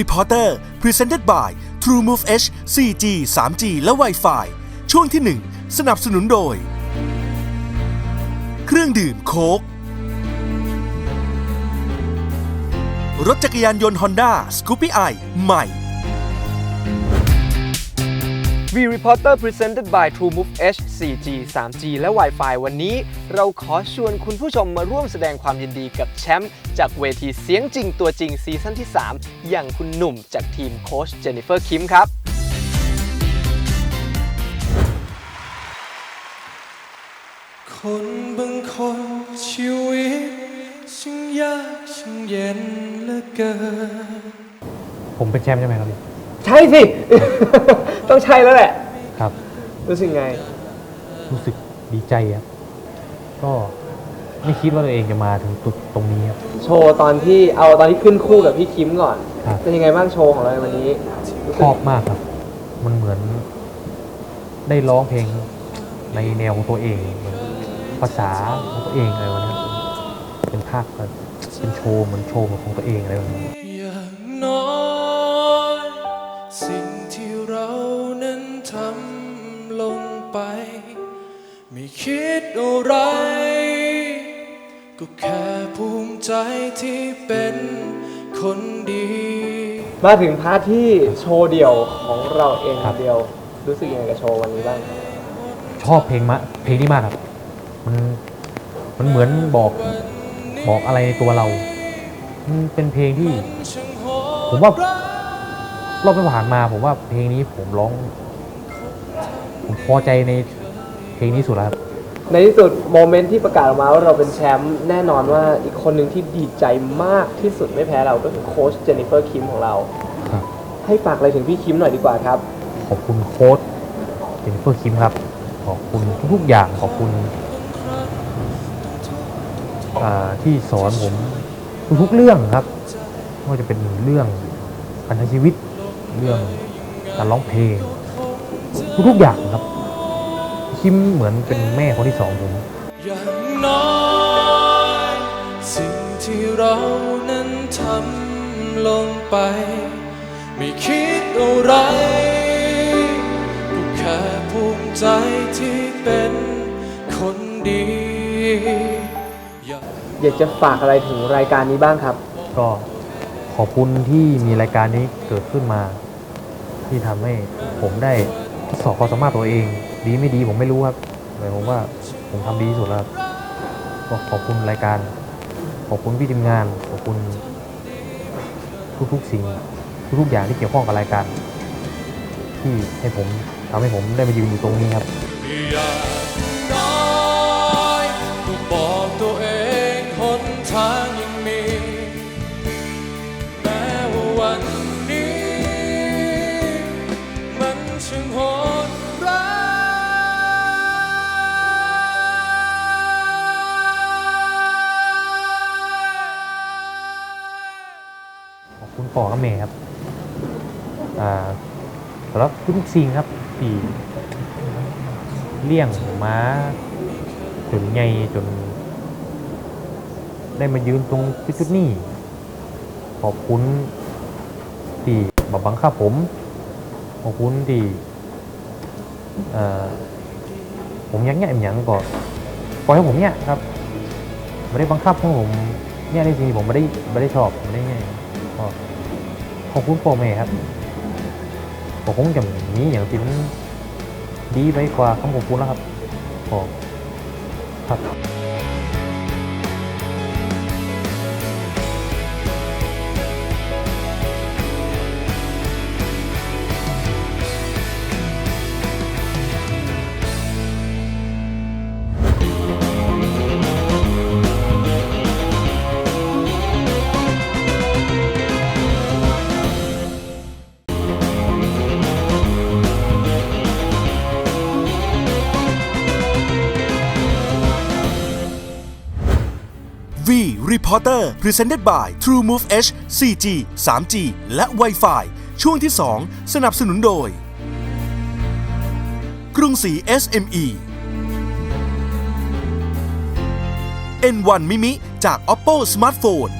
Reporter Presented by TrueMove H 4G 3G และ Wi-Fi ช่วงที่ 1 สนับสนุนโดย เครื่องดื่มโค้กรถจักรยานยนต์ Honda Scoopy i ใหม่ V Reporter Presented by TrueMove H 4G 3G และ Wi-Fi วันนี้ เราขอชวนคุณผู้ชมมาร่วมแสดงความยินดีกับแชมป์จากเวทีเสียงจริงตัวจริงซีซั่นที่ 3 อย่างคุณหนุ่มจากทีมโค้ชเจนนิเฟอร์คิมครับ คนบางคนชีวิตช่างยากช่างเย็นเหลือเกิน ผมเป็นแชมป์ใช่ไหมครับพี่ใช่สิ ต้องใช่แล้วแหละ ครับ รู้สึกไง รู้สึกดีใจครับก็ไม่คิดว่าตัวเองจะมาถึงจุดตรงนี้ครับ โชว์ตอนที่เอาตอนที่ขึ้นคู่กับพี่คิมก่อน ครับ เป็นยังไงบ้างโชว์ของเราในวันนี้รู้ชสึกอบมากครับ มันเหมือน ได้ร้องเพลงในแนวของตัวเองเหมือนภาษาของตัวเองอะไรวะเนี้ยเป็นภาคแบบเป็นโชว์เหมือนโชว์ของตัวเองอะไรแบบนี้ อย่างน้อยสิ่งที่เรานั้นทำลงไป ไม่คิดอะไร ก็แค่ภูมิใจที่เป็นคนดี มาถึงพาร์ทที่โชว์เดี่ยวของเราเองครับเดียว รู้สึกยังไงกับโชว์วันนี้บ้าง ชอบเพลงมะเพลงนี้มากครับ มันมันเหมือนบอกบอกอะไรในตัวเรา มันเป็นเพลงที่ ผมว่ารอบที่ผ่านมา ผมว่าเพลงนี้ผมร้อง ผมพอใจใน เพลงนี้สุดแล้วครับ ในที่สุดโมเมนต์ที่ประกาศออกมาว่าเราเป็นแชมป์แน่นอนว่าอีกคนหนึ่งที่ดีใจมากที่สุดไม่แพ้เราก็คือโค้ชเจนนิเฟอร์คิมของเรา ครับ ให้ฝากอะไรถึงพี่คิมหน่อยดีกว่าครับ ขอบคุณโค้ดเจนนิเฟอร์คิมครับ ขอบคุณทุกๆอย่างขอบคุณอ่าที่สอนผมทุกๆเรื่องครับไม่ว่าจะเป็นเรื่องการใช้ชีวิตเรื่องการร้องเพลงทุกๆอย่างครับ คิมเหมือนเป็นแม่คนที่สองผมอย่างน้อยสิ่งที่เรานั้นทำลงไป ไม่คิดอะไรก็แค่ภูมิใจที่เป็นคนดีอยากอยากจะฝากอะไรถึงรายการนี้บ้างครับ ก็ขอบคุณที่มีรายการนี้เกิดขึ้นมา ที่ทำให้ผมได้ทดสอบความสามารถตัวเอง ดีไม่ดีผมไม่รู้ครับแต่ผมว่าผมทำดีที่สุดแล้วครับก็ขอบคุณรายการ ขอบคุณพี่ทีมงาน ขอบคุณทุกๆสิ่งทุกๆอย่างที่เกี่ยวข้องกับรายการ ที่ให้ผมทำให้ผมได้มายืนอยู่ตรงนี้ครับ ขอบคุณพ่อกับแม่ครับอ่าสำหรับทุกๆสิ่งครับที่เลี้ยงม้าจนใหญ่จน ได้มายืนตรงจุดนี้ ขอบคุณที่มาบังคับผม ขอบคุณที่ผมยังเงี้ยอหย่างก็ปล่อยให้ผมเนี่ยครับไม่ได้บังคับให้ผมเนี่ยในสิ่งที่ผมไม่ได้ไม่ได้ชอบไม่ได้เนี่ย ของคุณพ่อแม่ครับผมคงจะมีอย่างที่มันดีไปกว่าคำของคุณแล้วครับขอครับ Reporter Presented by TrueMove H 4G 3G และ Wi-Fi ช่วงที่ 2 สนับสนุนโดย กรุงศรี SME N1 Mimi จาก Oppo Smartphone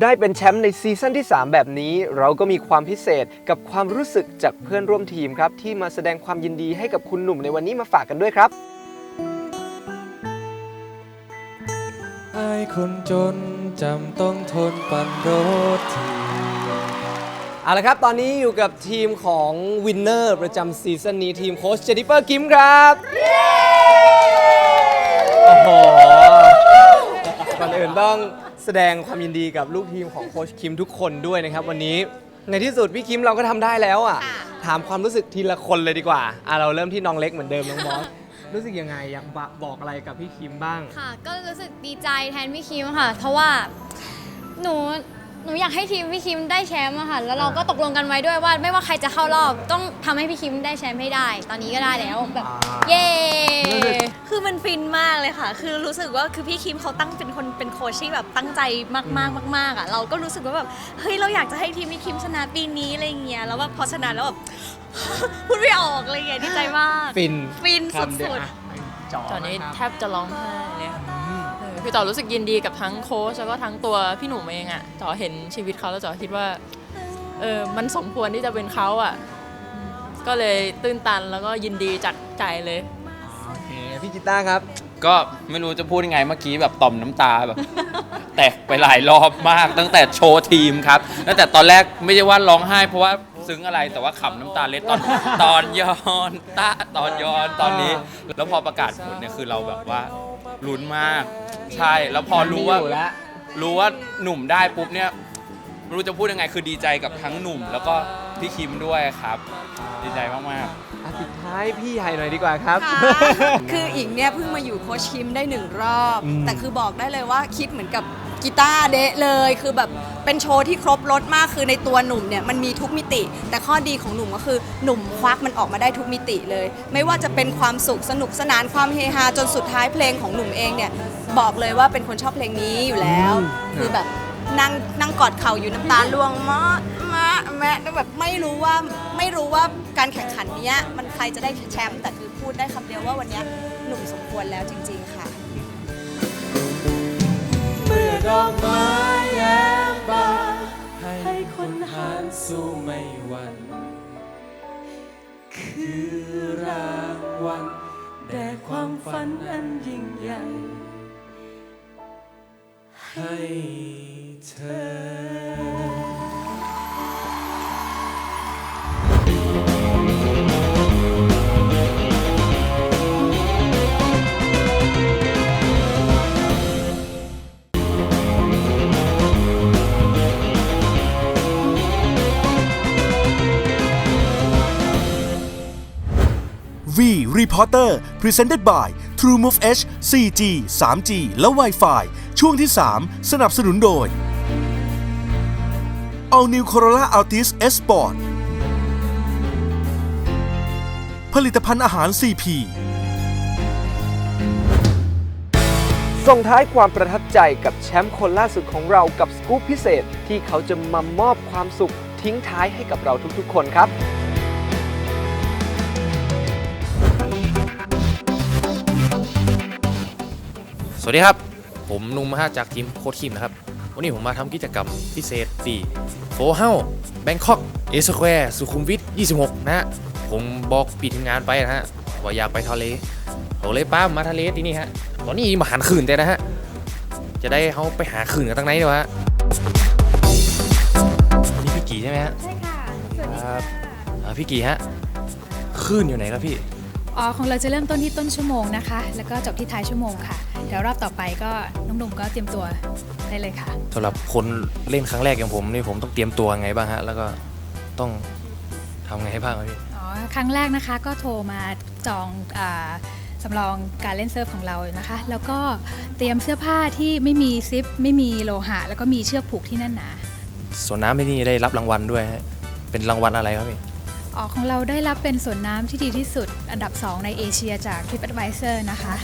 ได้เป็นแชมป์ในซีซั่นที่ 3 แบบนี้ เราก็มีความพิเศษกับความรู้สึกจากเพื่อนร่วมทีมครับ ที่มาแสดงความยินดีให้กับคุณหนุ่มในวันนี้มาฝากกันด้วยครับ อายคนจนจำต้องทนปั่นรถทีเอาละครับตอนนี้อยู่กับทีมของวินเนอร์ประจำซีซั่นนี้ทีมโค้ชเจนิเฟอร์กิมครับโอ้โหก่อนอื่นต้องแสดงความยินดีกับลูกทีมของโค้ชคิมทุกคนด้วยนะครับ วันนี้ในที่สุดพี่คิมเราก็ทำได้แล้วอะ ถามความรู้สึกทีละคนเลยดีกว่าอะเราเริ่มที่น้องเล็กเหมือนเดิมน้องบอส รู้สึกยังไงอยากบอกอะไรกับพี่คิมบ้าง ค่ะ ก็รู้สึกดีใจแทนพี่คิมค่ะ เพราะว่าหนูหนูอยากให้ทีมพี่คิมได้แชมป์อะค่ะ แล้วเราก็ตกลงกันไว้ด้วยว่า ไม่ว่าใครจะเข้ารอบต้องทำให้พี่คิมได้แชมป์ให้ได้ ตอนนี้ก็ได้แล้วแบบ อ่า เย้ คือมันฟินมากเลยค่ะ คือรู้สึกว่าคือพี่คิมเขาตั้งเป็นคนเป็นโค้ชที่แบบตั้งใจมากๆมากๆอะ เราก็รู้สึกว่าแบบเฮ้ยเราอยากจะให้ทีมพี่คิมชนะปีนี้อะไรเงี้ย แล้วแบบพอชนะแล้วแบบ พูดไม่ออกอะไรเงี้ยดีใจมาก ฟิน ฟิน คำเดียวสุดอะจอตอนนี้ะครับแทบจะร้องไห้เลยค่ะเออคือต่อรู้สึกยินดีกับทั้งโค้ชแล้วก็ทั้งตัวพี่หนุ่มเองอะต่อเห็นชีวิตเขาแล้วต่อคิดว่าเออมันสมควรที่จะเป็นเขาอะอืมก็เลยตื้นตันแล้วก็ยินดีจากใจเลย โอเคพี่กีตาร์ครับ ก็ไม่รู้จะพูดยังไงเมื่อกี้แบบต่อมน้ำตาแบบ แตกไปหลายรอบมากตั้งแต่โชว์ทีมครับตั้งแต่ตอนแรกไม่ใช่ว่าร้องไห้เพราะว่า ซึ้งอะไรแต่ว่าขำน้ำตาเล็ดตอนตอนย้อนตาตอนย้อนตอนนี้ แล้วพอประกาศผลเนี่ยคือเราแบบว่าลุ้นมาก ใช่แล้วพอรู้ว่า อยู่แล้ว รู้ว่าหนุ่มได้ปุ๊บเนี่ยไม่รู้จะพูดยังไงคือดีใจกับทั้งหนุ่ม แล้วก็พี่คิมด้วยครับ ดีใจมากๆอะปิดท้ายพี่ใหญ่หน่อยดีกว่าครับคืออิงเนี่ยเพิ่งมาอยู่โคชคิมได้หนึ่งรอบ อืมแต่คือบอกได้เลยว่าคิดเหมือนกับกีตาร์เดะเลย คือแบบ เป็นโชว์ที่ครบรถมากคือในตัวหนุ่มเนี่ยมันมีทุกมิติ แต่ข้อดีของหนุ่มก็คือหนุ่มควักมันออกมาได้ทุกมิติเลย ไม่ว่าจะเป็นความสุขสนุกสนานความเฮฮาจนสุดท้ายเพลงของหนุ่มเองเนี่ยบอกเลยว่าเป็นคนชอบเพลงนี้อยู่แล้ว คือแบบนั่งนั่งกอดเข่าอยู่น้ำตาล่วงมะมะแม่แล้วแบบไม่รู้ว่าไม่รู้ว่าการแข่งขันเนี้ยมันใครจะได้แชมป์แต่คือพูดได้คำเดียวว่าวันเนี้ยหนุ่มสมควรแล้วจริง ๆค่ะ เมื่อดอกไม้แย้ม สู้ไม่หวันคือรางวัลแด่ความฝันอันยิ่งใหญ่ ให้เธอ V Reporter Presented by TrueMove H 4G 3G และ Wi-Fi ช่วงที่ 3 สนับสนุนโดย All New Corolla Altis S Sport ผลิตภัณฑ์อาหาร CP ส่งท้ายความประทับใจกับแชมป์คนล่าสุดของเรากับสกู๊ปพิเศษ ที่เขาจะมามอบความสุขทิ้งท้ายให้กับเราทุกๆ คนครับ สวัสดีครับ ผมนุ่มมหาจากทีมโค้ดคิมนะครับ วันนี้ผมมาทำกิจกรรมพิเศษที่โฟเฮาแบงคอกเอสแควร์สุขุมวิท 26 นะฮะ ผมบอกปีทีมงานไปนะฮะว่าอยากไปทะเลผมเลยป้ามาทะเลที่นี่ฮะ ตอนนี้มาหันคืนแต่นะฮะ จะได้เขาไปหาคืนกันตั้งไหนเดียวฮะนี่พี่กี่ใช่ไหมฮะ ใช่ค่ะ สวัสดีครับค่ะอ่าพี่กี่ฮะคืนอยู่ไหนครับพี่ อ๋อของเราจะเริ่มต้นที่ต้นชั่วโมงนะคะ แล้วก็จบที่ท้ายชั่วโมงค่ะเดี๋ยวรอบต่อไปก็น้องหนุ่มก็เตรียมตัวได้เลยค่ะสำหรับคนเล่นครั้งแรกอย่างผมนี่ผมต้องเตรียมตัวไงบ้างฮะแล้วก็ต้องทำไงบ้างครับพี่อ๋อครั้งแรกนะคะก็โทรมาจองอาสำรองการเล่นเซิร์ฟของเรานะคะ แล้วก็เตรียมเสื้อผ้าที่ไม่มีซิป ไม่มีโลหะ แล้วก็มีเชือกผูกที่แน่นหนาส่วนน้ำที่นี่ได้รับรางวัลด้วยฮะเป็นรางวัลอะไรครับพี่ อ๋อของเราได้รับเป็นสวนน้ำที่ดีที่สุด อันดับ 2 ในเอเชียจาก TripAdvisor นะคะ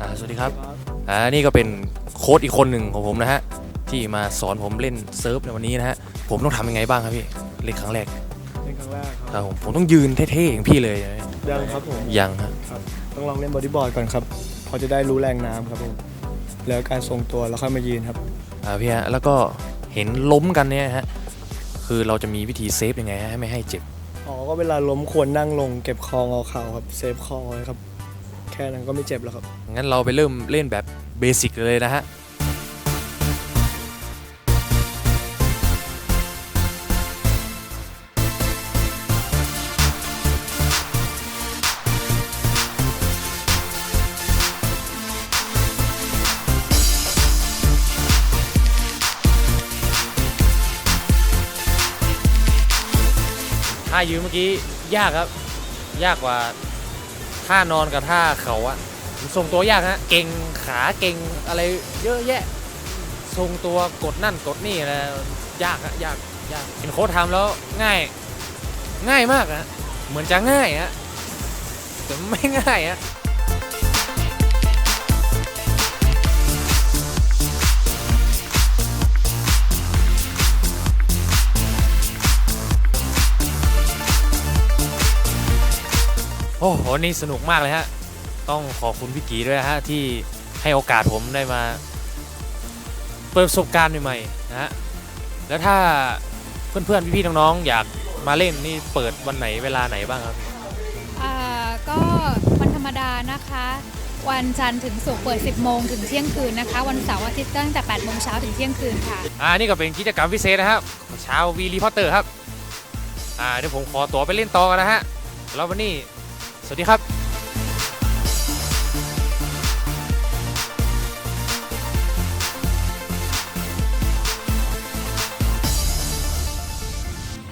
อ่าสวัสดีครับอ่านี่ก็เป็นโค้ดอีกคนหนึ่งของผมนะฮะ ที่มาสอนผมเล่นเซิร์ฟในวันนี้นะฮะ ผมต้องทำยังไงบ้างครับพี่ เล่นครั้งแรกเป็นครั้งแรกครับผมผมต้องยืนเท่ๆอย่างพี่เลยนะยังครับผมยังฮะครับต้องลองเล่นบอดี้บอร์ดก่อนครับ พอจะได้รู้แรงน้ำครับผมแล้วการทรงตัวแล้วค่อยมายืนครับ อ่าพี่ฮะแล้วก็เห็นล้มกันเนี่ยฮะคือเราจะมีวิธีเซฟยังไงฮะให้ไม่ให้เจ็บอ๋อก็เวลาล้มควรนั่งลงเก็บคองเอาเข่าครับเซฟคอไว้ครับ แค่นั้นก็ไม่เจ็บแล้วครับ งั้นเราไปเริ่มเล่นแบบเบสิกเลยนะฮะ ท่ายืนเมื่อกี้ยากครับ ยากกว่าท่านอนกับท่าเขาอะมันทรงตัวยากฮะเก่งขาเก่งอะไรเยอะแยะ ทรงตัวกดนั่นกดนี่อะไรยากฮะยากยากเห็นโค้ชทำแล้วง่าย ง่ายมากฮะเหมือนจะง่ายฮะแต่ไม่ง่ายฮะ โอ้โหนี่สนุกมากเลยฮะ ต้องขอบคุณพี่กีด้วยนะฮะที่ให้โอกาสผมได้มา เปิดประสบการณ์ใหม่ๆนะฮะ แล้วถ้าเพื่อนๆพี่ๆน้องๆอยากมาเล่นนี่เปิดวันไหนเวลาไหนบ้างครับ อ่าก็วันธรรมดานะคะ วันจันทร์ถึงศุกร์เปิด 10 โมงถึงเที่ยงคืนนะคะ วันเสาร์อาทิตย์ตั้งแต่ 8 โมงเช้าถึงเที่ยงคืนค่ะ อ่านี่ก็เป็นกิจกรรมพิเศษนะครับเช้าวีรีพอตเตอร์ครับ อ่าเดี๋ยวผมขอตัวไปเล่นต่อกันนะฮะแล้ววันนี้ สวัสดีครับ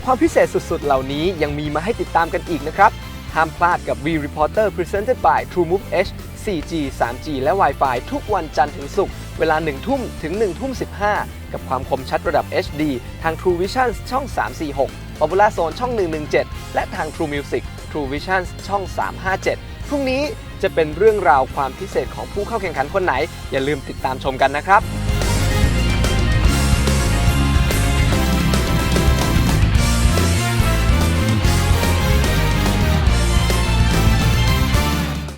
ความพิเศษสุดๆ เหล่านี้ยังมีมาให้ติดตามกันอีกนะครับ ห้ามพลาดกับ V Reporter Presented by TrueMove H 4G 3G และ Wi-Fi ทุกวันจันทร์ถึงศุกร์เวลา 1 ทุ่มถึง 1 ทุ่ม 15 กับความคมชัดระดับ HD ทาง True Vision ช่อง 346 Popular Zone ช่อง 117 และทาง True Music True Vision ช่อง 357 พรุ่งนี้จะเป็นเรื่องราวความพิเศษของผู้เข้าแข่งขันคนไหน อย่าลืมติดตามชมกันนะครับ